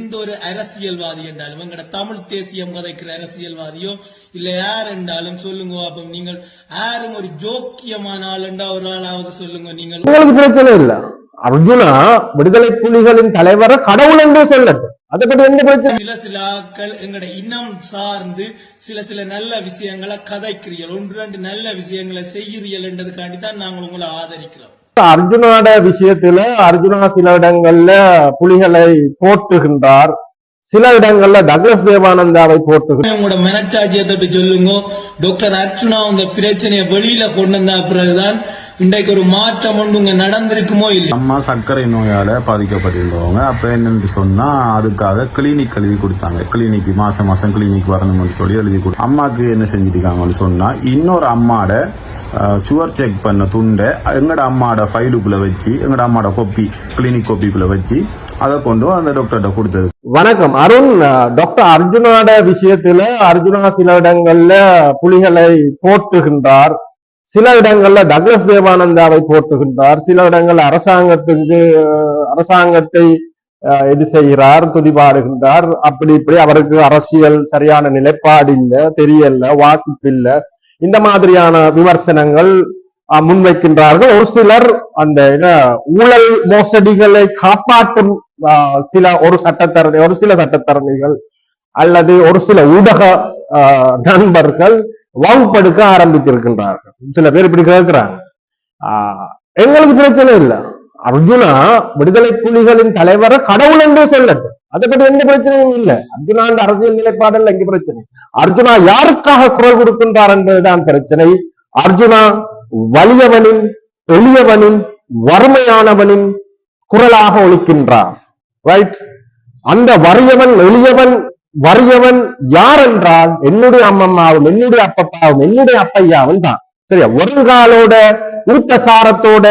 எந்த ஒரு அரசியல்வாதி என்றாலும் எங்கட தமிழ் தேசியம் கதைக்கிற அரசியல்வாதியோ இல்ல யார் என்றாலும் சொல்லுங்க அப்ப நீங்கள் யாரும் ஒரு ஜோக்கியமான ஆள் என்றா ஒரு ஆளாவது சொல்லுங்க நீங்கள் உங்களுக்கு பிரச்சனை இல்ல. அர்ஜுனா விடுதலை புலிகளின் தலைவரை கடவுள் என்றே சொல்லட்டும். அதை பற்றி எந்த பிரச்சனை சில சில ஆட்கள் எங்கட இனம் சார்ந்து சில சில நல்ல விஷயங்களை கதைக்கிறீர்கள் ஒன்று ரெண்டு நல்ல விஷயங்களை செய்கிறீர்கள் என்றதுக்காண்டி தான் நாங்கள் உங்களை ஆதரிக்கிறோம். அர்ஜுனோட விஷயத்துல அர்ஜுனா சில இடங்கள்ல புலிகளை போற்றுகின்றார். சில இடங்கள்ல டக்ளஸ் தேவானந்தாவை போற்றுகின்றார் உங்களோட மனச்சாட்சியை சொல்லுங்க. டாக்டர் அர்ஜுனா உங்க பிரச்சனையை வெளியில கொண்டு வந்த பிறகுதான் இன்றைக்கு ஒரு மாற்றம் ஒன்று இங்க நடந்திருக்குமோ இல்லை அம்மா சர்க்கரை நோயால பாதிக்கப்பட்டிருந்தவங்க. அப்ப என்னன்னு சொன்னா அதுக்காக கிளினிக் எழுதி கொடுத்தாங்க. கிளினிக் மாசம் மாசம் கிளினிக் வரணும்னு சொல்லி எழுதி கொடு அம்மாக்கு என்ன செஞ்சிருக்காங்கன்னு சொன்னா இன்னொரு அம்மாட சுவர் செக் பண்ண துண்டை எங்கட அம்மாட ஃபைலுக்குள்ள வச்சு எங்கட அம்மாட கொப்பி கிளினிக் கொப்பிக்குள்ள வச்சு அதை கொண்டு அந்த டாக்டர்கிட்ட கொடுத்தது. வணக்கம். அருண் டாக்டர் அர்ஜுனோட விஷயத்துல அர்ஜுனா சில இடங்கள்ல புலிகளை போற்றுகின்றார். சில இடங்கள்ல டக்ளஸ் தேவானந்தாவை போற்றுகின்றார். சில இடங்கள்ல அரசாங்கத்துக்கு அரசாங்கத்தை இது செய்கிறார் துதிபாடுகின்றார். அப்படி இப்படி அவருக்கு அரசியல் சரியான நிலைப்பாடு இல்லை தெரியல வாசிப்பு இல்லை இந்த மாதிரியான விமர்சனங்கள் அஹ், முன்வைக்கின்றார்கள். ஒரு சிலர் அந்த ஊழல் மோசடிகளை காப்பாற்றும் அஹ், சில ஒரு சட்டத்தரணி ஒரு சில சட்டத்தரணிகள் அல்லது ஒரு சில ஊடக நண்பர்கள் வகுப்படுக்க ஆரம்பித்திருக்கின்றார்கள். சில பேர் இப்படி கேட்கிறாங்க. ஆஹ், எங்களுக்கு பிரச்சனை இல்லை. அர்ஜுனா விடுதலை புலிகளின் தலைவரை கடவுள் என்றே சொல்லட்டும். அதை பற்றி எந்த பிரச்சனையும் இல்ல. அர்ஜுனா என்ற அரசியல் நிலைப்பாடல்ல எங்க பிரச்சனை. அர்ஜுனா யாருக்காக குரல் கொடுக்கின்றார் என்பதுதான் பிரச்சனை. அர்ஜுனா வலியவனின் எளியவனின் வறுமையானவனின் குரலாக ஒழிக்கின்றார் ரைட் அந்த வறியவன் எளியவன் வறியவன் யார் என்றால் என்னுடைய அம்மம்மாவும் என்னுடைய அப்பப்பாவும் என்னுடைய அப்பையாவும் தான். சரியா? வருங்காலோட ஊட்ட சாரத்தோட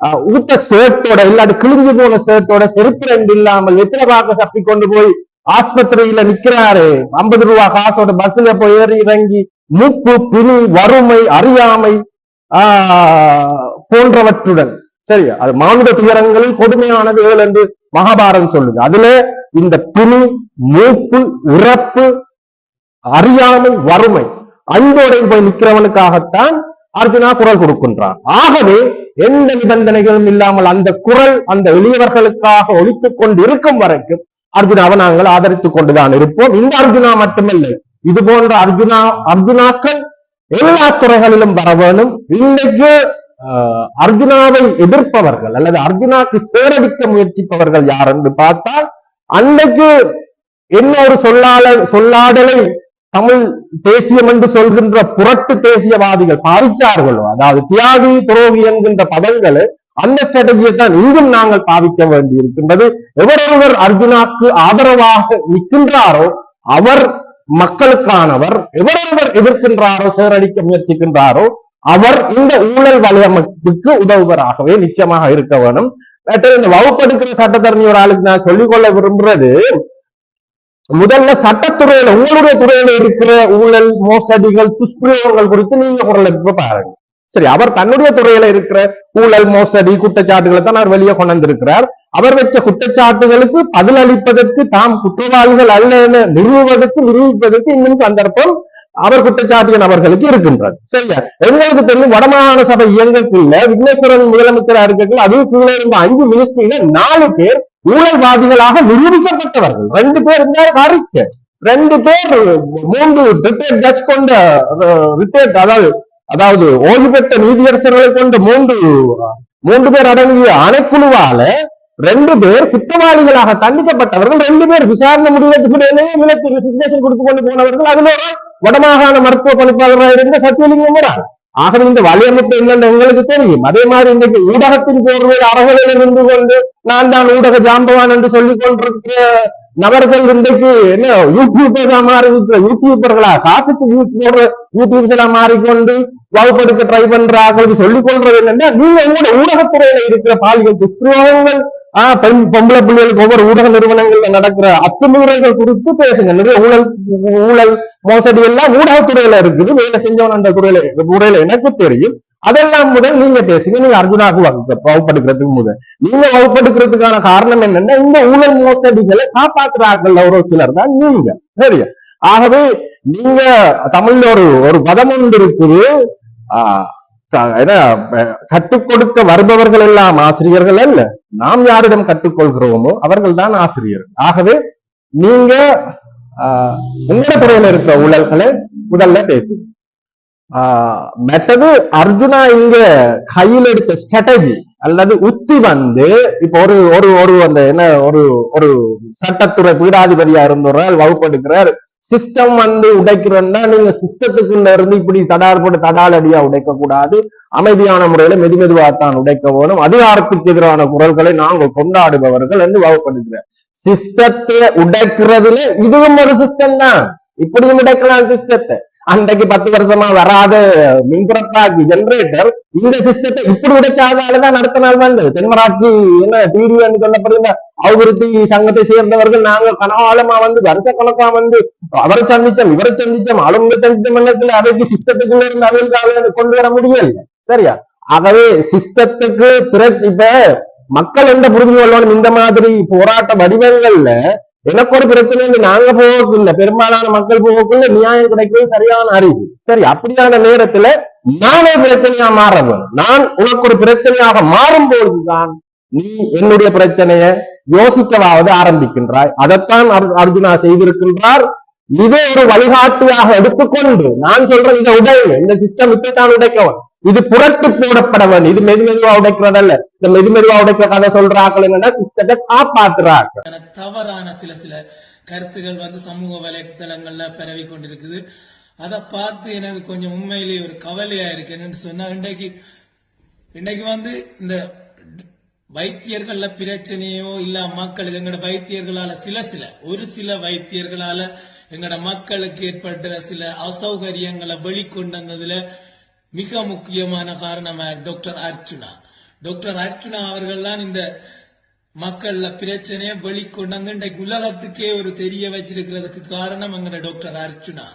அஹ், ஊட்ட சேட்டோட இல்லாட்டி கிழிஞ்சு போன சேட்டோட செருப்பு ரெண்டு இல்லாமல் எத்தனை பாக்க சப்பி கொண்டு போய் ஆஸ்பத்திரியில நிக்கிறாரு? ஐம்பது ரூபா காசோட பஸ்ல போய் ஏறி இறங்கி மூப்பு பிணி வறுமை அறியாமை ஆஹ், போன்றவற்றுடன். சரி அது மானுட துயரங்களில் கொடுமையானது ஏழு என்று மகாபாரதம் சொல்லுது. அதுல இந்த பிணி மூப்பு இறப்பு அறியாமை வறுமை அன்போடையும் போய் நிற்கிறவனுக்காகத்தான் அர்ஜுனா குரல் கொடுக்கின்றான் ஆகவே எந்த நிபந்தனைகளும் இல்லாமல் அந்த குரல் அந்த எளியவர்களுக்காக ஒழித்துக் கொண்டு இருக்கும் வரைக்கும் அர்ஜுனாவை நாங்கள் ஆதரித்துக் கொண்டுதான் இருப்போம். இந்த அர்ஜுனா மட்டுமில்லை இது போன்ற அர்ஜுனா அர்ஜுனாக்கள் எல்லா துறைகளிலும் வர வேணும். இன்னைக்கு அர்ஜுனாவை எதிர்ப்பவர்கள் அல்லது அர்ஜுனாக்கு சேரடிக்க முயற்சிப்பவர்கள் யார் என்று பார்த்தால் அன்னைக்கு என்ன ஒரு சொல்லாள சொல்லாடலை தமிழ் தேசியம் என்று சொல்கின்ற புரட்டு தேசியவாதிகள் பாவிச்சார்களோ அதாவது தியாகி துரோகி என்கின்ற பதங்களை அந்த ஸ்ட்ராட்டஜியை தான் இங்கும் நாங்கள் பாவிக்க வேண்டி இருக்கின்றது எவரொருவர் அர்ஜுனாக்கு ஆதரவாக நிற்கின்றாரோ அவர் மக்களுக்கானவர் எவரொருவர் எதிர்க்கின்றாரோ சேரடிக்க முயற்சிக்கின்றாரோ அவர் இந்த ஊழல் வலையமைப்புக்கு உதவுவராகவே நிச்சயமாக இருக்க வேணும் இந்த வகுப்படுக்கிற சட்டத்தரணி ஒரு ஆளுக்கு நான் சொல்லிக்கொள்ள விரும்புறது முதல்ல சட்டத்துறையில உங்களுடைய துறையில இருக்கிற ஊழல் மோசடிகள் துஷ்பிரயோகங்கள் குறித்து நீங்க குரல் பாருங்க. சரி அவர் தன்னுடைய துறையில இருக்கிற ஊழல் மோசடி குற்றச்சாட்டுகளை தான் அவர் வெளியே கொண்டு வந்திருக்கிறார். அவர் வச்ச குற்றச்சாட்டுகளுக்கு பதிலளிப்பதற்கு தாம் குற்றவாளிகள் அல்ல என நிறுவுவதற்கு நிரூபிப்பதற்கு இன்னும் சந்தர்ப்பம் அவர் குற்றச்சாட்டிய நபர்களுக்கு இருக்கின்றது. சரியா? எங்களுக்கு தெரியும் வடமாகாண சபை இயங்கக்குள்ள விக்னேஸ்வரன் முதலமைச்சராக இருக்கக்குள்ள அதுவும் கீழே இருந்த அஞ்சு மினிஸ்ட்ரியில நாலு பேர் ஊழல்வாதிகளாக நிரூபிக்கப்பட்டவர்கள். ரெண்டு பேர் இருந்தால் அறிக்கை ரெண்டு பேர் மூன்று ரிட்டையர்ட் ஜட்ஜ் கொண்ட ரிட்டையர்ட் அதாவது அதாவது ஓய்வு பெற்ற நீதியரசர்களை கொண்ட மூன்று மூன்று பேர் அடங்கிய அணைக்குழுவால ரெண்டு பேர் குற்றவாளிகளாக தண்டிக்கப்பட்டவர்கள் ரெண்டு பேர் விசாரணை முடிவதற்கு விலக்கு கொடுத்து கொண்டு போனவர்கள். அதுல ஒரு வடமாகாண மருத்துவ பணிப்பாளராக இருந்த சத்தியலிங்கம் வரார் ஆகவே இந்த வலையமைப்பு என்னன்னு எங்களுக்கு தெரியும். அதே மாதிரி இன்றைக்கு ஊடகத்தின் போர்வையில் அரகளில் இருந்து கொண்டு நான் தான் ஊடக ஜாம்பவான் என்று சொல்லிக் கொண்டிருக்கிற நபர்கள் இன்றைக்கு என்ன யூடியூபர்ஸா மாறி யூடியூபர்களா காசுக்கு போடுற யூடியூப்ஸா மாறிக்கொண்டு வகுப்பெடுக்க ட்ரை பண்றாங்க சொல்லிக் கொள்றது என்னன்னா நீங்க உங்களோட ஊடகத்துறையில இருக்கிற பாலியல் துஷ்பிரயோகங்கள் ஆஹ் பெண் பொம்பளை பிள்ளைகளுக்கு ஒவ்வொரு ஊடக நிறுவனங்கள்ல நடக்கிற அத்துமீறல்கள் குறித்து பேசுங்க. நிறைய ஊழல் ஊழல் மோசடி எல்லாம் ஊடகத்துறையில இருக்குது. வேலை செஞ்சவன் அந்த துறையில துறையில எனக்கு தெரியும். அதெல்லாம் முதல் நீங்க பேசுங்க. நீங்க அர்ஜுனாக்கு வகுப்பு வகுப்படுக்கிறதுக்கு முதல். நீங்க வகுப்படுக்கிறதுக்கான காரணம் என்னன்னா இந்த ஊழல் மோசடிகளை காப்பாற்றுறார்கள் ஒரு சிலர் தான் நீங்க. சரியா? ஆகவே நீங்க தமிழ்ல ஒரு ஒரு பதம் ஒன்று இருக்குது. ஆஹ் க- கற்றுக் கொடுக்க வருபவர்கள் எல்லாம் ஆசிரியர்கள் அல்ல. நாம் யாரிடம் கற்றுக்கொள்கிறோமோ அவர்கள் தான் ஆசிரியர்கள் ஆகவே நீங்க ஆஹ், உங்களோட துறையில இருக்க ஊழல்களை முதல்ல பேசுங்க. ஆஹ், மற்றது அர்ஜுனா இங்க கையில் எடுத்த ஸ்ட்ராட்டஜி அல்லது உத்தி வந்து இப்ப ஒரு ஒரு ஒரு அந்த என்ன ஒரு ஒரு சட்டத்துறை பீடாதிபதியா இருந்தவரால் வகுப்படுக்கிறார். சிஸ்டம் வந்து உடைக்கிறோம்னா நீங்க சிஸ்டத்துக்குள்ள இருந்து இப்படி தடால் போட்டு தடால் அடியா உடைக்க கூடாது அமைதியான முறையில மெது மெதுவாகத்தான் உடைக்க வேணும். அதிகாரத்துக்கு எதிரான குரல்களை நாங்கள் கொண்டாடுபவர்கள் என்று வகுப்படுகிறார் சிஸ்டத்தை உடைக்கிறதுல இதுவும் ஒரு சிஸ்டம் தான். இப்படியும் உடைக்கலாம் சிஸ்டத்தை அன்றைக்கு பத்து வருஷமா வராத. மின்புறத்தாக்கி ஜெனரேட்டர் இந்த சிஸ்டத்தை இப்படி உடைச்சாதாலதான் அடுத்த நாள் வந்தது. தென்மராட்சி என்ன டிடிஎன்னு சொல்லப்படுகிற அபிவிருத்தி சங்கத்தை சேர்ந்தவர்கள் நாங்க கனகாலமா வந்து வருஷக்கணக்கா வந்து அவரை சந்திச்சோம் இவரை சந்திச்சோம் ஆளுங்க சந்திச்ச மன்னத்துல அவைக்கு சிஸ்டத்துக்குள்ள இருந்து அவர்களுக்கு கொண்டு வர முடியல சரியா? ஆகவே சிஸ்டத்துக்கு பிற இப்ப மக்கள் எந்த புரிஞ்சு கொள்ளணும்? இந்த மாதிரி போராட்ட வடிவங்கள்ல எனக்கு ஒரு பிரச்சனை இல்லை நாங்க போகக்குள்ள பெரும்பாலான மக்கள் போகக்குள்ள நியாயம் கிடைக்கிறது சரியான அறிவு. சரி அப்படியான நேரத்துல நானே பிரச்சனையா மாற நான் உனக்கு ஒரு பிரச்சனையாக மாறும் பொழுதுதான் நீ என்னுடைய பிரச்சனைய யோசிக்கவாவது ஆரம்பிக்கின்றாய். அதைத்தான் அர்ஜுனா செய்திருக்கின்றார். இதை ஒரு வழிகாட்டியாக எடுத்துக்கொண்டு நான் சொல்றேன் இதை உடைங்க இந்த சிஸ்டம் இப்படித்தான் உடைக்கவன் இது புரட்டு போடப்பட வேண்டும் இது மெது மெதுவா உடைக்கிறதல்ல. இந்த மெது மெதுவா உடைக்கிற கதை சொல்றாக்கள் என்னன்னா சிஸ்டத்தை காப்பாத்துறாங்க தவறான சில சில கருத்துகள் வந்து சமூக வலைத்தளங்கள்ல பரவி கொண்டிருக்குது. அதை பார்த்து எனக்கு கொஞ்சம் உண்மையிலேயே ஒரு கவலையா இருக்கு. என்னன்னு சொன்னா இன்றைக்கு இன்றைக்கு வந்து இந்த வைத்தியர்கள்ல பிரச்சனையோ இல்ல மக்களுக்கு எங்களோட வைத்தியர்களால சில சில ஒரு சில வைத்தியர்களால எங்களோட மக்களுக்கு ஏற்பட்ட சில அசௌகரியங்களை வெளிக்கொண்டு வந்ததுல மிக முக்கியமான காரணம் டாக்டர் அர்ச்சுனா டாக்டர் அர்ச்சுனா அவர்கள்லாம் இந்த மக்கள்ல பிரச்சனையை வெளிக்கொண்டு வந்து இன்றைக்கு உலகத்துக்கே ஒரு தெரிய வச்சிருக்கிறதுக்கு காரணம் எங்கட டாக்டர் அர்ச்சுனா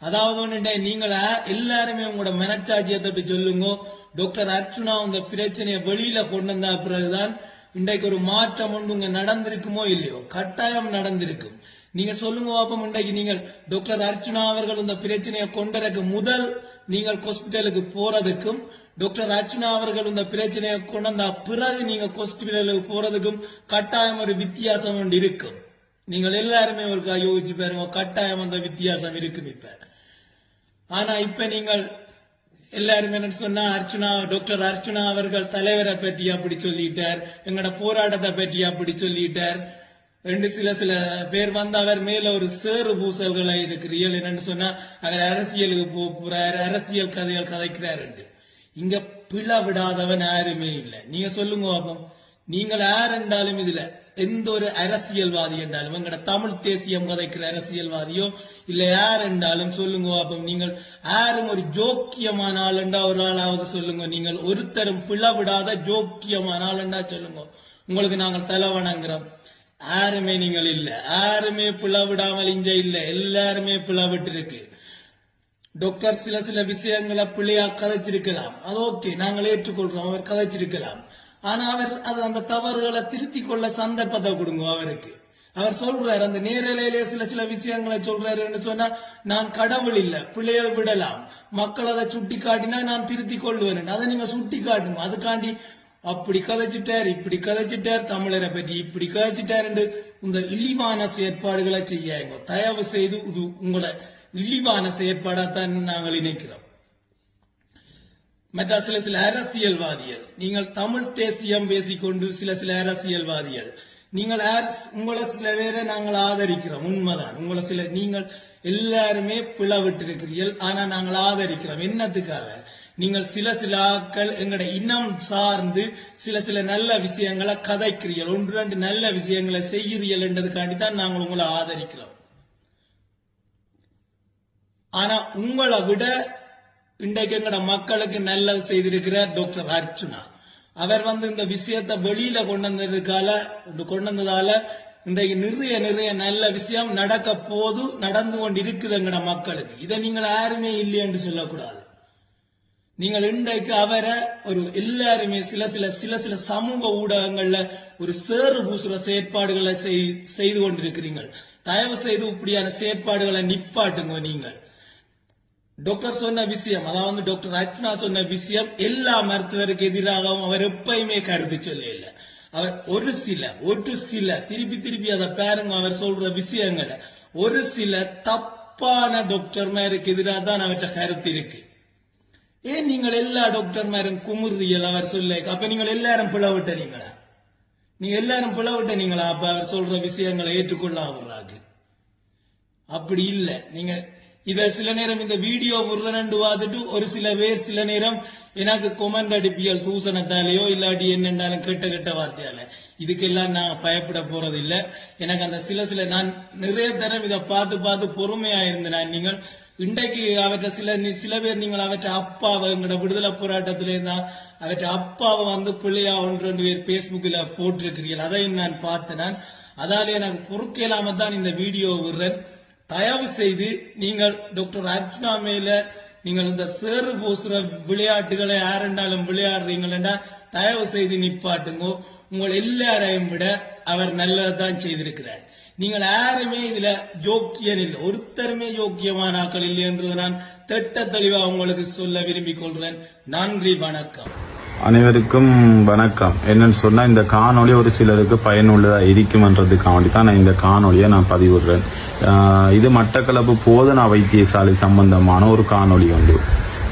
அதாவது ஒன்று நீங்கள் எல்லாருமே உங்களோட மனச்சாட்சியத்தை சொல்லுங்க. டாக்டர் அர்ச்சுனா இந்த பிரச்சனையை வெளியில கொண்டு வந்த பிறகுதான் இன்றைக்கு ஒரு மாற்றம் ஒன்று உங்க நடந்திருக்குமோ இல்லையோ? கட்டாயம் நடந்திருக்கும் நீங்க சொல்லுங்க பாப்பம் இன்றைக்கு நீங்கள். டாக்டர் அர்ச்சுனா அவர்கள் இந்த பிரச்சனையை கொண்டறக்கு முதல் நீங்கள் ஹாஸ்பிட்டலுக்கு போறதுக்கும் டாக்டர் அர்ச்சனா அவர்கள் இந்த பிரச்சனையை கொண்டு பிறகு நீங்க ஹாஸ்பிட்டலுக்கு போறதுக்கும் கட்டாயம் ஒரு வித்தியாசம் ஒன்று இருக்கும். நீங்கள் எல்லாருமே ஒரு யோசிச்சு பாருங்க கட்டாயம் அந்த வித்தியாசம் இருக்கும் இப்ப. ஆனா இப்ப நீங்கள் எல்லாருமே என்ன சொன்னா அர்ச்சுனா டாக்டர் அர்ச்சுனா அவர்கள் தலைவரை பற்றி அப்படி சொல்லிட்டார் எங்களோட போராட்டத்தை பற்றி அப்படி சொல்லிட்டார். ரெண்டு சில சில பேர் வந்து அவர் மேல ஒரு சேறு பூசல்களா இருக்கிறீர்கள் என்னன்னு சொன்னா அவர் அரசியலுக்கு போறார் அரசியல் கதைகள் கதைக்கிறார் இங்க பிழ விடாதவன் யாருமே இல்லை. நீங்க சொல்லுங்க பாப்போம். நீங்கள் யார் என்றாலும் இதுல எந்த ஒரு அரசியல்வாதி என்றாலும் எங்கட தமிழ் தேசியம் கதைக்கிற அரசியல்வாதியோ இல்ல யார் என்றாலும் சொல்லுங்க பாப்போம். நீங்கள் யாரும் ஒரு ஜோக்கியமான ஆள் என்றா ஒரு ஆளாவது சொல்லுங்க. நீங்கள் ஒருத்தரும் பிளவிடாத ஜோக்கியமான ஆள் என்றா சொல்லுங்க. உங்களுக்கு நாங்கள் தலை வணங்குறோம். யாருமே நீங்கள் இல்ல. யாருமே பிளவிடாமல் இங்க இல்ல. எல்லாருமே பிளவிட்டு இருக்கு டாக்டர் சில சில விஷயங்களை பிள்ளையா கதைச்சிருக்கலாம். அது ஓகே நாங்கள் ஏற்றுக்கொள்றோம் அவர் கதைச்சிருக்கலாம். ஆனா அவர் அது அந்த தவறுகளை திருத்தி கொள்ள சந்தர்ப்பத்தை கொடுங்க அவருக்கு. அவர் சொல்றாரு அந்த நேரலையிலே சில சில விஷயங்களை சொல்றாருன்னு சொன்னா நான் கடவுள் இல்ல பிள்ளைய விடலாம். மக்கள் அதை சுட்டி காட்டினா நான் திருத்தி கொள்வேன். அதை நீங்க சுட்டி காட்டுங்க அதுக்காண்டி அப்படி கதைச்சிட்டார் இப்படி கதைச்சிட்டார் தமிழரை பற்றி இப்படி கதைச்சிட்டார் இந்த இழிவான செயற்பாடுகளை செய்யாங்க தயவு செய்து இது உங்களை இழிவான செயற்பாடாத்தான் நாங்கள் நினைக்கிறோம் மற்ற சில சில அரசியல்வாதிகள் நீங்கள் தமிழ் தேசியம் பேசிக்கொண்டு சில சில அரசியல்வாதிகள் நீங்கள் உங்களை சில பேரை நாங்கள் ஆதரிக்கிறோம் உண்மைதான். உங்களை சில நீங்கள் எல்லாருமே பிளவிட்டு இருக்கிறீர்கள் ஆனா நாங்கள் ஆதரிக்கிறோம். என்னத்துக்காக? நீங்கள் சில சில ஆட்கள் எங்கட இனம் சார்ந்து சில சில நல்ல விஷயங்களை கதைக்கிறீர்கள். ஒன்று ரெண்டு நல்ல விஷயங்களை செய்கிறீர்கள் என்றதுக்காண்டி தான் நாங்கள் உங்களை ஆதரிக்கிறோம். ஆனா உங்களை விட இன்றைக்கு எங்கட மக்களுக்கு நல்லது செய்திருக்கிறார் டாக்டர் அர்ச்சுனா அவர் வந்து இந்த விஷயத்தை வெளியில கொண்டு வந்ததுக்கால கொண்டு வந்ததால இன்றைக்கு நிறைய நிறைய நல்ல விஷயம் நடக்க போது நடந்து கொண்டு இருக்குதுங்கட மக்களுக்கு. இதை நீங்கள் யாருமே இல்லையென்று சொல்லக்கூடாது. நீங்கள் இன்றைக்கு அவரை ஒரு எல்லாருமே சில சில சில சில சமூக ஊடகங்கள்ல ஒரு சேறு பூசுற செயற்பாடுகளை செய்- செய்து கொண்டிருக்கிறீர்கள். தயவு செய்து இப்படியான செயற்பாடுகளை நிப்பாட்டுங்க நீங்கள். டாக்டர் சொன்ன விஷயம் அதாவது டாக்டர் ரத்னா சொன்ன விஷயம் எல்லா மருத்துவருக்கு எதிராகவும் அவர் எப்பயுமே கருத்து சொல்லல அவர் ஒரு சில ஒரு சில திருப்பி திருப்பி அதை பாருங்க அவர் சொல்ற விஷயங்களை. ஒரு சில தப்பான டாக்டர்மாருக்கு எதிராக தான் அவற்ற கருத்து இருக்கு. ஏன் நீங்கள் எல்லா டாக்டர்மாரும் குமுறியல் அவர் சொல்ல? அப்ப நீங்கள் எல்லாரும் பிளவிட்ட நீங்களா? நீங்க எல்லாரும் பிளவிட்ட நீங்களா? அப்ப அவர் சொல்ற விஷயங்களை ஏற்றுக்கொள்ள அவராக்கு அப்படி இல்லை. நீங்க இத சில நேரம் இந்த வீடியோ உருளனண்டு பார்த்துட்டு ஒரு சில பேர் சில நேரம் எனக்கு கொமெண்ட் அடிப்பியல் தூசணத்தாலேயோ இல்லாட்டி என்னென்றாலும் கெட்ட கெட்ட வார்த்தையால. இதுக்கெல்லாம் நான் பயப்பட போறது இல்லை எனக்கு அந்த சில சில நான் நிறைய தரம் இதை பார்த்து பார்த்து பொறுமையா இருந்தேன் நீங்கள் இன்றைக்கு அவற்றை சில நீ- சில பேர் நீங்கள் அவற்றை அப்பாவை எங்களோட விடுதலை போராட்டத்திலே அவற்றை அப்பாவை வந்து பிள்ளையா ஒன்று ரெண்டு பேர் பேஸ்புக்கில் போட்டிருக்கிறீர்கள். அதையும் நான் பார்த்தேன் நான். அதால எனக்கு இல்லாமல் தான் இந்த வீடியோ விடுறேன். தயவு செய்து நீங்கள் டாக்டர் அர்ஜுனா மேல நீங்கள் இந்த சேறு பூசுற விளையாட்டுகளை யாரெண்டாலும் விளையாடுறீங்களா தயவு செய்து நிப்பாட்டுங்க. உங்கள் எல்லாரையும் விட அவர் நல்லதான் செய்திருக்கிறார். நீங்கள் யாருமே இதுல ஜோக்கியன் இல்லை. ஒருத்தருமே ஜோக்கியமான ஆக்கள் இல்லை என்று நான் திட்ட தெளிவாக உங்களுக்கு சொல்ல விரும்பிக் கொள்றேன் நன்றி வணக்கம். அனைவருக்கும் வணக்கம். என்னன்னு சொன்னா இந்த காணொளி ஒரு சிலருக்கு பயனுள்ளதா இருக்கும் என்றதுக்காண்டி தான் நான் இந்த காணொளியை நான் பதிவிடுறேன். இது மட்டக்களப்பு போதனா வைத்தியசாலை சம்பந்தமான ஒரு காணொளி உண்டு.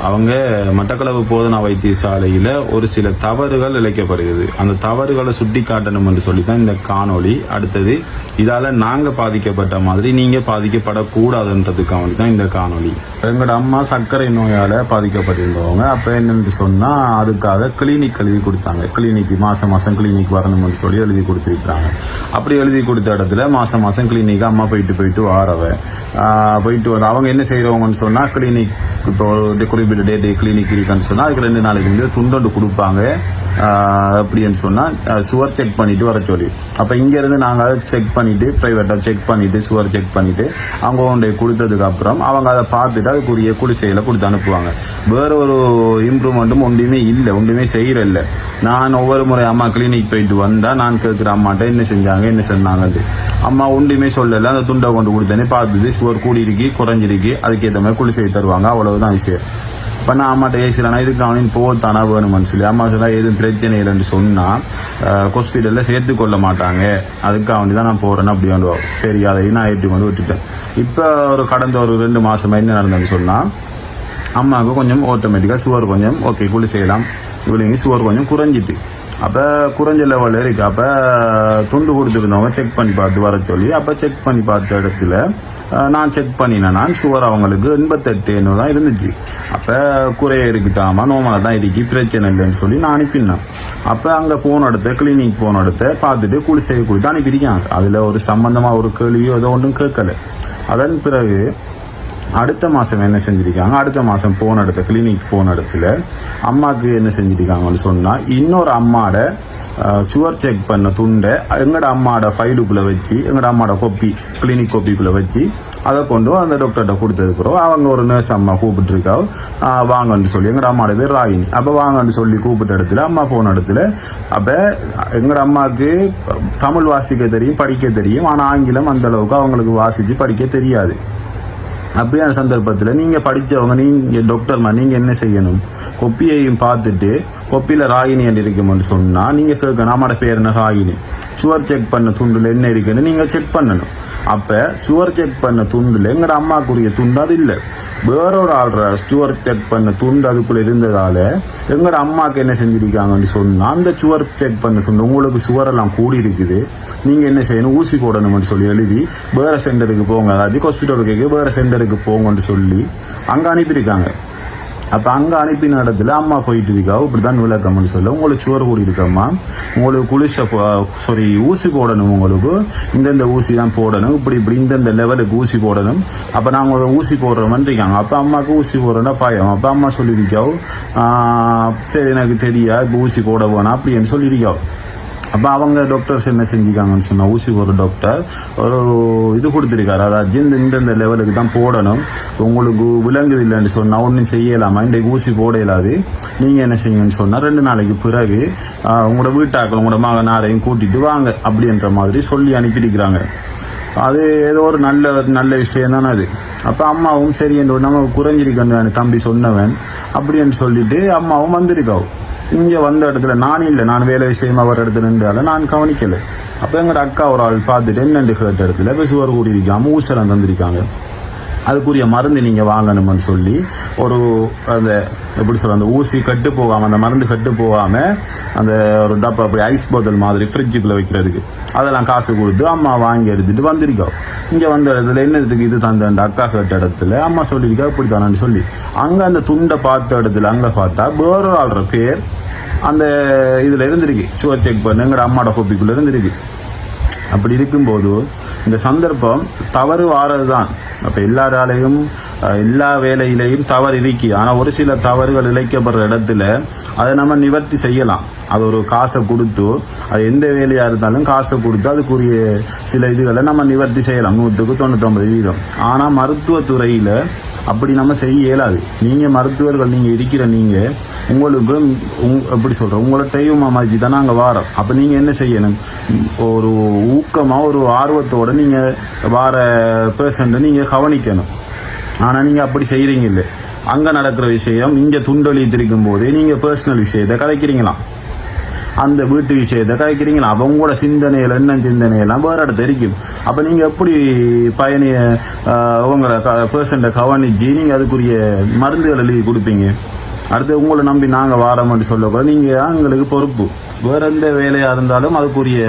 அவங்க மட்டக்களவு போதனா வைத்தியசாலையில் ஒரு சில தவறுகள் இழைக்கப்படுகிறது. அந்த தவறுகளை சுட்டி காட்டணும் என்று சொல்லி தான் இந்த காணொளி. அடுத்தது இதால் நாங்கள் பாதிக்கப்பட்ட மாதிரி நீங்கள் பாதிக்கப்படக்கூடாதுன்றதுக்காக தான் இந்த காணொளி. எங்களோட அம்மா சர்க்கரை நோயால் பாதிக்கப்பட்டிருந்தவங்க அப்போ என்னன்னு சொன்னால் அதுக்காக கிளினிக் எழுதி கொடுத்தாங்க. கிளினிக் மாதம் மாசம் கிளினிக் வரணும்னு சொல்லி எழுதி கொடுத்துருக்குறாங்க. அப்படி எழுதி கொடுத்த இடத்துல மாதம் மாசம் கிளினிக்கு அம்மா போயிட்டு போயிட்டு வாரவ. போயிட்டு வந்து அவங்க என்ன செய்கிறவங்கன்னு சொன்னால் கிளினிக் இப்போ ஒரு குறிப்பிட்ட டேட் கிளினிக் இருக்குன்னு சொன்னால் அதுக்கு ரெண்டு நாளைக்கு வந்து துண்டொண்டு கொடுப்பாங்க. அப்படின்னு சொன்னால் சுவர் செக் பண்ணிவிட்டு வர சொல்லி. அப்போ இங்கேருந்து நாங்கள் அதை செக் பண்ணிவிட்டு ப்ரைவேட்டாக செக் பண்ணிவிட்டு சுவர் செக் பண்ணிவிட்டு அவங்க கொண்டு கொடுத்ததுக்கு அப்புறம் அவங்க அதை பார்த்துட்டு அதுக்குரிய குடிசையில் கொடுத்து அனுப்புவாங்க. வேற ஒரு இம்ப்ரூவ்மெண்ட்டும் ஒன்றுமே இல்லை ஒன்றுமே செய்யறல்ல. நான் ஒவ்வொரு முறை அம்மா கிளினிக் போயிட்டு வந்தா நான் கேட்கிற அம்மாட்ட என்ன செஞ்சாங்க என்ன சொன்னாங்கன்ட்டு. அம்மா ஒன்றுமே சொல்லல அந்த துண்டை கொண்டு கொடுத்தேனே பார்த்துது சுவர் கூடியிருக்கு குறைஞ்சிருக்கு அதுக்கேற்ற மாதிரி குளிசை தருவாங்க அவ்வளவுதான் விஷயம். இப்போ நான் அம்மாட்ட ஏசுறேன்னா இதுக்கு அவனின் போகத்தானா வேணும்னு சொல்லி. அம்மா சொன்னா எதுவும் பிரச்சனை இல்லைன்னு சொன்னா ஹாஸ்பிட்டலில் சேர்த்து கொள்ள மாட்டாங்க. அதுக்கு அவனி தான் நான் போறேன்னு அப்படி வந்து சரி அதை நான் ஏற்றி கொண்டு விட்டுட்டேன். இப்போ ஒரு கடந்த ஒரு ரெண்டு மாசமா என்ன நடந்ததுன்னு சொன்னா அம்மாவுக்கு கொஞ்சம் ஆட்டோமேட்டிக்காக சுவர் கொஞ்சம். ஓகே குழி செய்யலாம். இவளுங்க சுவர் கொஞ்சம் குறைஞ்சிட்டு. அப்போ குறைஞ்ச லெவலில் இருக்குது அப்போ துண்டு கொடுத்துருந்தவங்க செக் பண்ணி பார்த்து வர சொல்லி அப்போ செக் பண்ணி பார்த்த இடத்துல நான் செக் பண்ணினேன். நான் சுவர் அவங்களுக்கு எண்பத்தெட்டு தான் இருந்துச்சு. அப்போ குறைய இருக்குட்டாமா நோமலாக தான் இருக்கு பிரச்சனை இல்லைன்னு சொல்லி நான் அனுப்பினேன். அப்போ அங்கே போன இடத்த கிளினிக் போன இடத்த பார்த்துட்டு குளி செய்ய கொடுத்து அனுப்பியிருக்காங்க. அதில் ஒரு சம்மந்தமாக ஒரு கேள்வியோ ஏதோ ஒன்றும் கேட்கலை. அதன் பிறகு அடுத்த மாதம் என்ன செஞ்சிருக்காங்க? அடுத்த மாதம் போன இடத்துல கிளினிக் போன இடத்துல அம்மாவுக்கு என்ன செஞ்சுருக்காங்கன்னு சொன்னால் இன்னொரு அம்மாட சுவர் செக் பண்ண துண்டை எங்களோட அம்மாவோட ஃபைலுக்குள்ளே வச்சு எங்களோட அம்மாவோட கொப்பி கிளினிக் கொப்பிக்குள்ளே வச்சு அதை கொண்டு அந்த டாக்டர்கிட்ட கொடுத்ததுக்குறோம் அவங்க ஒரு நர்ஸ் அம்மா கூப்பிட்டுருக்கா வாங்கன்னு சொல்லி எங்கள் அம்மாவோட பேர் ராகினி. அப்போ வாங்கன்னு சொல்லி கூப்பிட்ட இடத்துல அம்மா போன இடத்துல அப்போ எங்களோட அம்மாவுக்கு தமிழ் வாசிக்க தெரியும் படிக்க தெரியும் ஆனால் ஆங்கிலம் அந்தளவுக்கு அவங்களுக்கு வாசித்து படிக்க தெரியாது. அப்படியான சந்தர்ப்பத்தில் நீங்கள் படித்தவங்க நீங்கள் டாக்டர்மா நீங்கள் என்ன செய்யணும்? கொப்பியையும் பார்த்துட்டு கொப்பியில் ராகினி என்று இருக்கும்னு சொன்னால் நீங்கள் கேட்கணும் நம்மளோட பேர் என்ன ராகினி? சுவர் செக் பண்ண துண்டில் என்ன இருக்குன்னு நீங்கள் செக் பண்ணணும். அப்போ சுவர் செக் பண்ண துண்டில் எங்களோட அம்மாக்குரிய துண்டு அது இல்லை. வேறொரு ஆள்ற சுவர் செக் பண்ண துண்டு அதுக்குள்ளே இருந்ததால் எங்களோட அம்மாவுக்கு என்ன செஞ்சுருக்காங்கன்னு சொன்னால் அந்த சுவர் செக் பண்ண துண்டு உங்களுக்கு சுவரெல்லாம் கூடி இருக்குது. நீங்கள் என்ன செய்யணும்? ஊசி போடணும்னு சொல்லி எழுதி வேறு சென்டருக்கு போங்க. அதாவது ஹாஸ்பிட்டலுக்கு வேற சென்டருக்கு போங்கன்னு சொல்லி அங்கே அனுப்பியிருக்காங்க. அப்போ அங்கே அனுப்பின இடத்துல அம்மா போயிட்டு இருக்கா? இப்படிதான் விளக்கம்னு சொல்ல. உங்களுக்கு சுவர் கூடி இருக்கம்மா. உங்களுக்கு குளிச சாரி ஊசி போடணும் உங்களுக்கு. இந்தந்த ஊசி தான் போடணும். இப்படி இப்படி இந்தந்த லெவலுக்கு ஊசி போடணும். அப்போ நாங்கள் ஊசி போடுறோம்னு இருக்காங்க அப்போ அம்மாவுக்கு ஊசி போடுறோன்னா பயம். அப்போ அம்மா சொல்லியிருக்காவோ சரி எனக்கு தெரியா இப்போ ஊசி போட வேணாம் அப்படின்னு சொல்லியிருக்காவோ. அப்போ அவங்க டாக்டர்ஸ் என்ன செஞ்சுக்காங்கன்னு சொன்னால் ஊசி போடுற டாக்டர் ஒரு இது கொடுத்துருக்காரு. அதாவது இந்த இந்தந்த லெவலுக்கு தான் போடணும். உங்களுக்கு விலங்குது இல்லைன்னு சொன்னால் ஒன்றும் செய்யலாமா? இன்றைக்கு ஊசி போட இல்லாது நீங்கள் என்ன செய்யுங்கன்னு சொன்னால் ரெண்டு நாளைக்கு பிறகு உங்களோட வீட்டாக்கள் உங்களோட மகனாரையும் கூட்டிட்டு வாங்க அப்படின்ற மாதிரி சொல்லி அனுப்பியிருக்கிறாங்க. அது ஏதோ ஒரு நல்ல நல்ல விஷயம் தானே அது. அப்போ அம்மாவும் சரி என்று நம்ம குறைஞ்சிருக்கேன் தம்பி சொன்னவன் அப்படின்னு சொல்லிட்டு அம்மாவும் வந்திருக்காவும் இங்கே வந்த இடத்துல நான் இல்லை. நான் வேலை விஷயமா வர இடத்துல நின்றால நான் கவனிக்கல. அப்போ எங்களோட அக்கா ஒரு ஆள் பார்த்துட்டு என்னென்று கேட்ட இடத்துல இப்போ சுவர் கூடி ஊசலம் தந்திருக்காங்க. அதுக்குரிய மருந்து நீங்கள் வாங்கணும்னு சொல்லி ஒரு அந்த எப்படி சொல்ல அந்த ஊசி கட்டு போகாமல் அந்த மருந்து கட்டு போகாமல் அந்த ஒரு டப்பா அப்படி ஐஸ் போத்தல் மாதிரி ஃப்ரிட்ஜுக்குள்ளே வைக்கிறதுக்கு. அதெல்லாம் காசு கொடுத்து அம்மா வாங்கி எடுத்துட்டு வந்திருக்கோம் இங்கே வந்த இடத்துல என்னத்துக்கு இது தந்த அக்கா கேட்ட இடத்துல அம்மா சொல்லியிருக்கா இப்படி தானு சொல்லி. அங்கே அந்த துண்டை பார்த்த இடத்துல அங்கே பார்த்தா வேறு ஆள்ற பேர் அந்த இதில் இருந்திருக்கு. சுவர் செக் பண்ணு எங்களோட அம்மாவோட கோப்பிக்குள்ளே இருந்திருக்கு. அப்படி இருக்கும்போது இந்த சந்தர்ப்பம் தவறு வாரது தான் அப்போ எல்லாராலையும் எல்லா வேலையிலையும் தவறு இருக்கு ஆனால் ஒரு சில தவறுகள் இழைக்கப்படுற இடத்துல அதை நம்ம நிவர்த்தி செய்யலாம். அது ஒரு காசை கொடுத்து அது எந்த வேலையாக இருந்தாலும் காசை கொடுத்து அதுக்குரிய சில இதுகளை நம்ம நிவர்த்தி செய்யலாம். நூற்றுக்கு தொண்ணூற்றொம்பது வீதம். ஆனால் மருத்துவத்துறையில் அப்படி நம்ம செய்ய இயலாது. நீங்கள் மருத்துவர்கள் நீங்கள் இருக்கிற நீங்கள் உங்களுக்கு உங் எப்படி சொல்கிறோம் உங்களை தெய்வமாக மாதிரி தான் நாங்கள் வாரோம். அப்போ நீங்கள் என்ன செய்யணும்? ஒரு ஊக்கமாக ஒரு ஆர்வத்தோடு நீங்கள் வார பேஷண்ட்டை நீங்கள் கவனிக்கணும். ஆனால் நீங்கள் அப்படி செய்கிறீங்க இல்லை. அங்கே நடக்கிற விஷயம் இங்கே துண்டொழித்திருக்கும் திரிக்கும் போதே நீங்கள் பர்சனல் விஷயத்தை கதைக்கிறீங்களாம் அந்த வீட்டு விஷயத்தை கதைக்கிறீங்களா அவங்களோட சிந்தனையில் என்ன சிந்தனையெல்லாம் வேற இடத்த இருக்கும். அப்போ நீங்கள் எப்படி பயணிய உங்களை க பேர்சண்ட்டை கவனிச்சு நீங்கள் அதுக்குரிய மருந்துகள் எழுதி கொடுப்பீங்க? அடுத்து உங்களை நம்பி நாங்கள் வாரோம்னு சொல்லக்கூட நீங்கள் எங்களுக்கு பொறுப்பு. வேற எந்த வேலையாக இருந்தாலும் அதுக்குரிய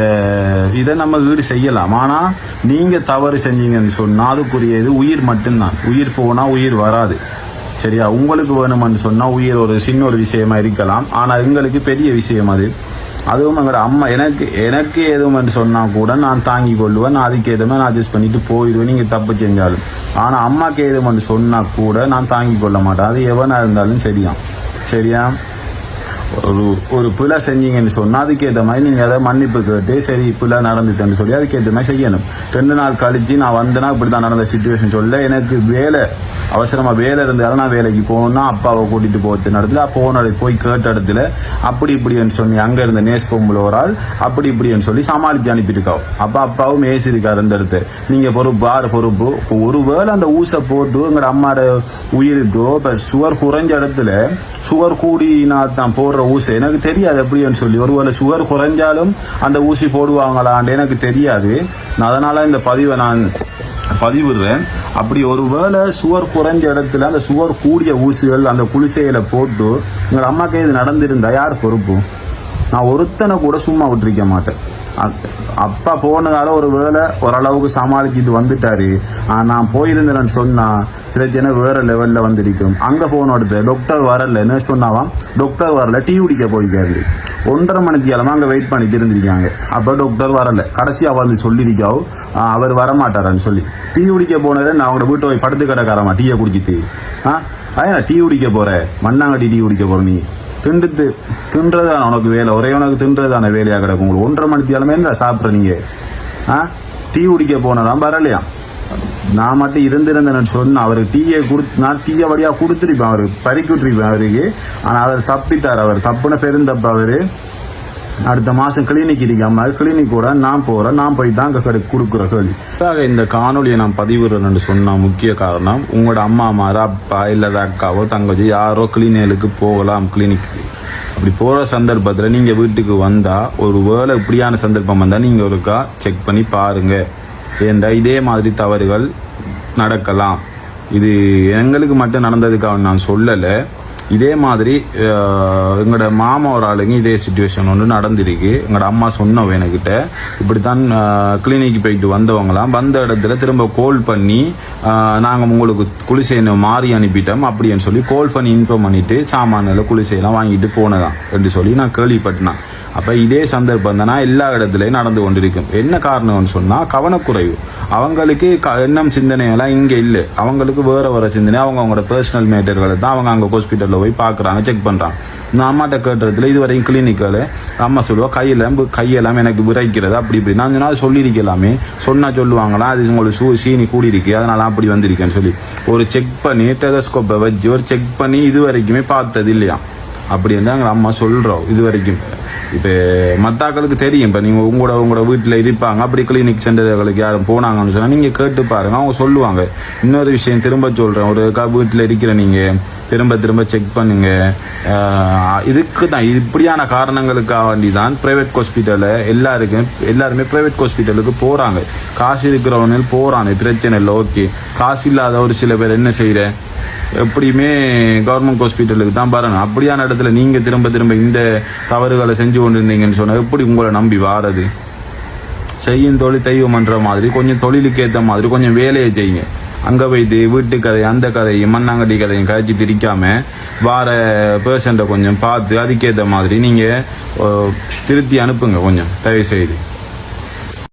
இதை நம்ம ஈடு செய்யலாம். ஆனால் நீங்கள் தவறு செஞ்சீங்கன்னு சொன்னால் அதுக்குரிய இது உயிர் மட்டும்தான். உயிர் போனால் உயிர் வராது. சரியா? உங்களுக்கு வேணுமென்னு சொன்னால் உயிர் ஒரு சின்ன ஒரு விஷயமா இருக்கலாம். ஆனால் எங்களுக்கு பெரிய விஷயம் அது. அதுவும் எங்களோட அம்மா எனக்கு எனக்கு எதுவும் சொன்னால் கூட நான் தாங்கி கொள்ளுவேன். நான் அதுக்கு எதுவுமே நான் அட்ஜஸ்ட் பண்ணிட்டு போயிடுவேன். நீங்கள் தப்பு செஞ்சாலும். ஆனால் அம்மாக்கு எதுவும் சொன்னால் கூட நான் தாங்கி கொள்ள மாட்டேன். அது எவனாக இருந்தாலும் சரியா சரியா? ஒரு ஒரு பிழை செஞ்சீங்கன்னு சொன்னால் அதுக்கேற்ற மாதிரி நீங்கள் அதை மன்னிப்பு கேட்டு சரி பிழை நடந்துட்டேன்னு சொல்லி அதுக்கேற்ற மாதிரி செய்யணும். ரெண்டு நாள் கழித்து நான் வந்தேன்னா இப்படி தான் நடந்த சுச்சுவேஷன் சொல்ல எனக்கு வேலை அவசரமாக வேலை இருந்தாலும் நான் வேலைக்கு போகணும்னா அப்பாவை கூட்டிட்டு போகிறது இடத்துல. போன போய் கேட்ட இடத்துல அப்படி இப்படின்னு சொல்லி அங்கே இருந்த நேஸ் பொம்புல ஒரு ஆள் அப்படி இப்படின்னு சொல்லி சமாளித்து அனுப்பியிருக்கா அப்பா அப்பாவும் ஏசிருக்காரு அந்த இடத்து. நீங்கள் பொறுப்பு ஆறு பொறுப்பு. ஒருவேளை அந்த ஊசை போட்டு எங்களோட அம்மாட உயிருக்கோ இப்போ சுவர் குறைஞ்ச இடத்துல சுவர் கூடினா தான் போடுற ஊசி. எனக்கு தெரியாது எப்படின்னு சொல்லி. ஒருவேளை சுவர் குறைஞ்சாலும் அந்த ஊசி போடுவாங்களான்னு எனக்கு தெரியாது. அதனால இந்த பதிவை நான் பதிவிடுறேன் அப்படி ஒரு வேளை சுவர் குறைஞ்ச இடத்துல அந்த சுவர் கூடிய ஊசிகள் அந்த குளிசையில போட்டு எங்கள் அம்மாக்கே இது நடந்திருந்தா யார் பொறுப்பு? நான் ஒருத்தனை கூட சும்மா விட்டுருக்க மாட்டேன். அப்பா போனதால ஒரு வேளை ஓரளவுக்கு சமாளிச்சுட்டு வந்துட்டாரு. நான் போயிருந்தேன்னு சொன்னா பிரச்சனை வேற லெவல்ல வந்திருக்கும். அங்க போன இடத்துல டாக்டர் வரல. என்ன சொன்னாவாம் டாக்டர் வரல டீ குடிக்க போய்க்காரு ஒன்றரை மணிக்கு கிழமை அங்கே வெயிட் பண்ணிட்டு இருந்திருக்காங்க. அப்போ டாக்டர் வரல. கடைசியாக வந்து சொல்லியிருக்காவோ அவர் வரமாட்டாரான்னு சொல்லி. டீ குடிக்க போனதை நான் அவங்களோட வீட்டு போய் படுத்து கடைக்காரமா டீயை குடிச்சிட்டு. ஆ அதான் டீ குடிக்க போகிறேன் மண்ணாங்கட்டி டீ குடிக்க போகிற நீ? திண்டுத்து தின்றதான உனக்கு வேலை? ஒரே உனக்கு தின்றதான வேலையாக கிடக்கும்? உங்களுக்கு ஒன்றரை மணித்தியாலுமே தேலமே சாப்பிட்ற நீங்க? ஆ? டீ குடிக்க போனதான் வரலையா நான் மட்டும் இருந்திருந்தேன்னு சொன்ன அவருக்கு டீயை கொடுத்து நான் டீயை வழியாக கொடுத்துருப்பேன் அவருக்கு பறிக்கிட்டுருப்பேன் அவருக்கு. ஆனால் அவர் தப்பித்தார் அவர். தப்புன பெருந்தப்பு அவர். அடுத்த மாதம் கிளினிக் இருக்காம கிளினிக் கூட நான் போகிறேன் நான் போய் தான் அங்கே கொடுக்குற கேள்வி. இந்த காணொலியை நான் பதிவிடுறேன்னு சொன்ன முக்கிய காரணம் உங்களோட அம்மா மாரா அப்பா இல்லை அக்காவோ தங்கச்சி யாரோ கிளினிக்கு போகலாம் கிளினிக்கு அப்படி போகிற சந்தர்ப்பத்தில் நீங்கள் வீட்டுக்கு வந்தால் ஒரு வேலை இப்படியான சந்தர்ப்பம் வந்தால் நீங்கள் ஒருக்கா செக் பண்ணி பாருங்கள் ஏன்டா இதே மாதிரி தவறுகள் நடக்கலாம். இது எங்களுக்கு மட்டும் நடந்ததுக்காக நான் சொல்லலை. இதே மாதிரி எங்களோட மாமா ஒரு ஆளுங்க இதே சுச்சுவேஷன் ஒன்று நடந்திருக்கு. எங்களோட அம்மா சொன்னவ என்கிட்ட இப்படித்தான் கிளினிக் போயிட்டு வந்தவங்களாம் வந்த இடத்துல திரும்ப கோல் பண்ணி நாங்கள் உங்களுக்கு குளிசைன்னு மாறி அனுப்பிட்டோம் அப்படின்னு சொல்லி கோல் பண்ணி இன்ஃபார்ம் பண்ணிட்டு சாமானில் குளிசையெல்லாம் வாங்கிட்டு போனதான் என்று சொல்லி நான் கேள்விப்பட்டேன் அப்போ இதே சந்தர்ப்பம் தானே? எல்லா இடத்துலையும் நடந்து கொண்டிருக்கும். என்ன காரணம்னு சொன்னால் கவனக்குறைவு. அவங்களுக்கு க எண்ணம் சிந்தனையெல்லாம் இங்கே இல்லை. அவங்களுக்கு வேறு வேறு சிந்தனை. அவங்க அவங்களோட பர்சனல் மேட்டர்களை தான் அவங்க அங்கே ஹாஸ்பிட்டலில் போய் பார்க்குறாங்க செக் பண்ணுறாங்க நான் அம்மாட்ட கேட்டுறதுல இது வரையும் கிளினிக்கில் அம்மா சொல்லுவோம் கையில் கையெல்லாம் எனக்கு விரைக்கிறது அப்படி இப்படி. நான் நாள் சொல்லியிருக்கலாமே. சொன்னால் சொல்லுவாங்களா அது உங்களுக்கு சூ சீனி கூடியிருக்கு. அதனால அப்படி வந்திருக்கேன்னு சொல்லி. ஒரு செக் பண்ணி டெலஸ்கோப்பை வச்சு ஒரு செக் பண்ணி இது வரைக்குமே பார்த்தது இல்லையா? அப்படி வந்து எங்கள் அம்மா சொல்கிறோம் இது வரைக்கும். இப்போ மத்தாக்களுக்கு தெரியும். இப்போ நீங்கள் உங்களோட உங்களோட வீட்டில் இருப்பாங்க. அப்படி கிளினிக் சென்டர்களுக்கு யாரும் போனாங்கன்னு சொன்னால் நீங்கள் கேட்டு பாருங்க. அவங்க சொல்லுவாங்க. இன்னொரு விஷயம் திரும்ப சொல்கிறேன் ஒரு க வீட்டில் இருக்கிற நீங்கள் திரும்ப திரும்ப செக் பண்ணுங்க. இதுக்கு தான். இப்படியான காரணங்களுக்காக வேண்டி தான் ப்ரைவேட் ஹாஸ்பிட்டலில் எல்லாருக்கும் எல்லாருமே ப்ரைவேட் ஹாஸ்பிட்டலுக்கு போகிறாங்க காசு இருக்கிறவங்க போகிறாங்க பிரச்சனை இல்லை. ஓகே. காசு இல்லாத ஒரு சில பேர் என்ன செய்கிறேன் எப்படியுமே கவர்மெண்ட் ஹாஸ்பிட்டலுக்கு தான் வரணும். அப்படியான இடத்துல நீங்கள் திரும்ப திரும்ப இந்த தவறுகளை செஞ்சு கொண்டிருந்தீங்கன்னு சொன்னால் எப்படி உங்களை நம்பி வாரது? செய்யும் தொழில் தெய்வம்ன்ற மாதிரி கொஞ்சம் தொழிலுக்கு ஏற்ற மாதிரி கொஞ்சம் வேலையை செய்யுங்க. அங்கே வைத்து வீட்டு கதை அந்த கதையும் மண்ணாங்கட்டி கதையும் கதைச்சி திரிக்காம வார பேஷண்ட்டை கொஞ்சம் பார்த்து அதுக்கேற்ற மாதிரி நீங்கள் திருத்தி அனுப்புங்க கொஞ்சம் தயவு செய்து